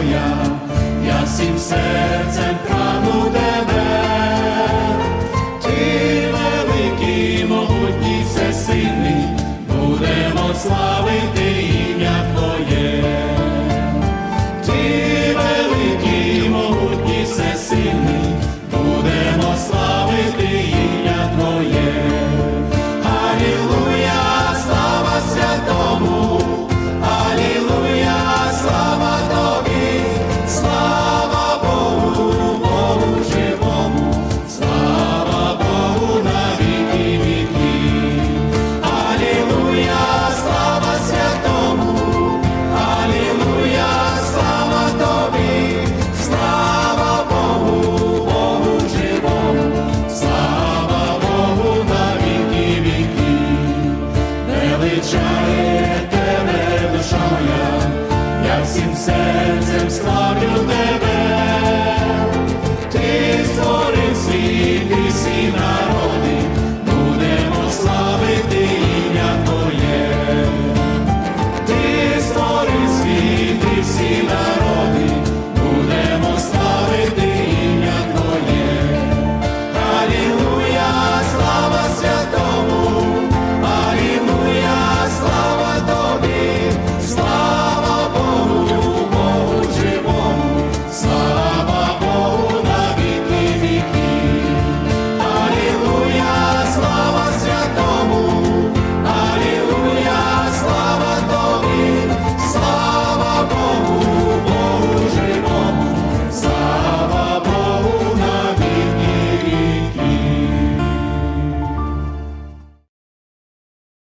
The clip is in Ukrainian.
моя, я всім серцем прагну тебе, ти великий, могутній, всесильний, будемо слави. серцем славлю тебе, ти створив світ і сіна.